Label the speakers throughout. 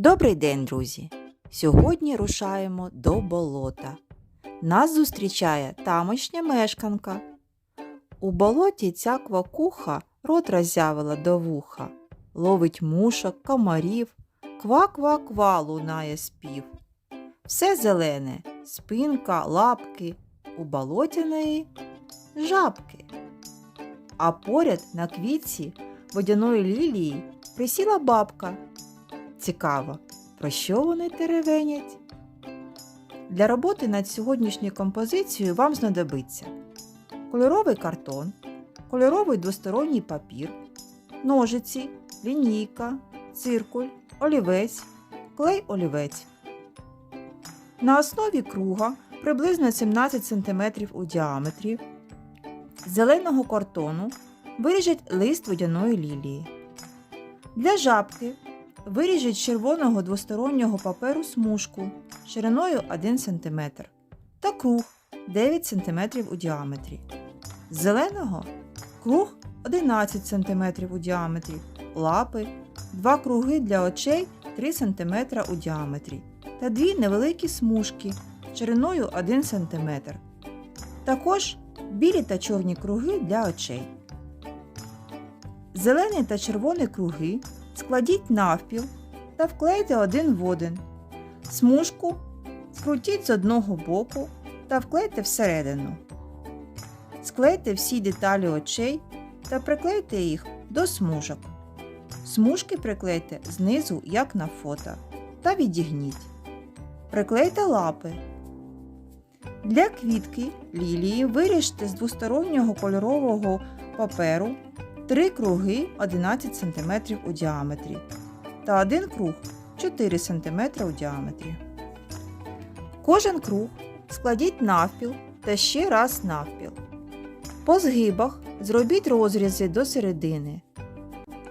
Speaker 1: Добрий день, друзі! Сьогодні рушаємо до болота. Нас зустрічає тамошня мешканка. У болоті ця квакуха рот роззявила до вуха, ловить мушок, комарів, ква-ква-ква лунає спів. Все зелене, спинка, лапки, у болоті неї жабки. А поряд на квітці водяної лілії присіла бабка. Цікаво, про що вони теревенять? Для роботи над сьогоднішньою композицією вам знадобиться кольоровий картон, кольоровий двосторонній папір, ножиці, лінійка, циркуль, олівець, клей олівець. На основі круга приблизно 17 см у діаметрі зеленого картону виріжіть лист водяної лілії. Для жабки Виріжіть червоного двостороннього паперу смужку шириною 1 см та круг 9 см у діаметрі. З зеленого круг 11 см у діаметрі, лапи, два круги для очей 3 см у діаметрі та дві невеликі смужки шириною 1 см. Також білі та чорні круги для очей. Зелений та червоний круги складіть навпіл та вклейте один в один. Смужку скрутіть з одного боку та вклейте всередину. Склейте всі деталі очей та приклейте їх до смужок. Смужки приклейте знизу, як на фото, та відігніть. Приклейте лапи. Для квітки лілії виріжте з двостороннього кольорового паперу Три круги 11 см у діаметрі та один круг 4 см у діаметрі. Кожен круг складіть навпіл та ще раз навпіл. По згибах зробіть розрізи до середини.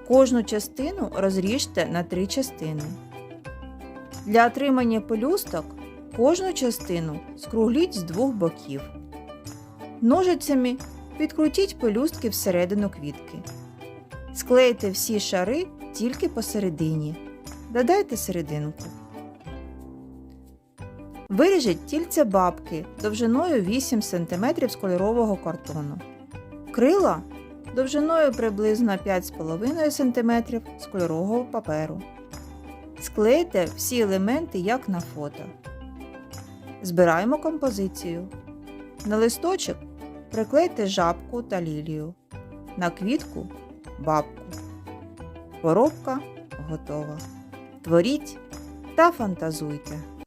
Speaker 1: Кожну частину розріжте на три частини. Для отримання пелюсток кожну частину скругліть з двох боків. Ножицями Підкрутіть пелюстки всередину квітки. Склейте всі шари тільки посередині. Додайте серединку. Виріжіть тільце бабки довжиною 8 см з кольорового картону. Крила довжиною приблизно 5,5 см з кольорового паперу. Склейте всі елементи, як на фото. Збираємо композицію. На листочок Приклейте жабку та лілію. На квітку бабку. Поробка готова. Творіть та фантазуйте.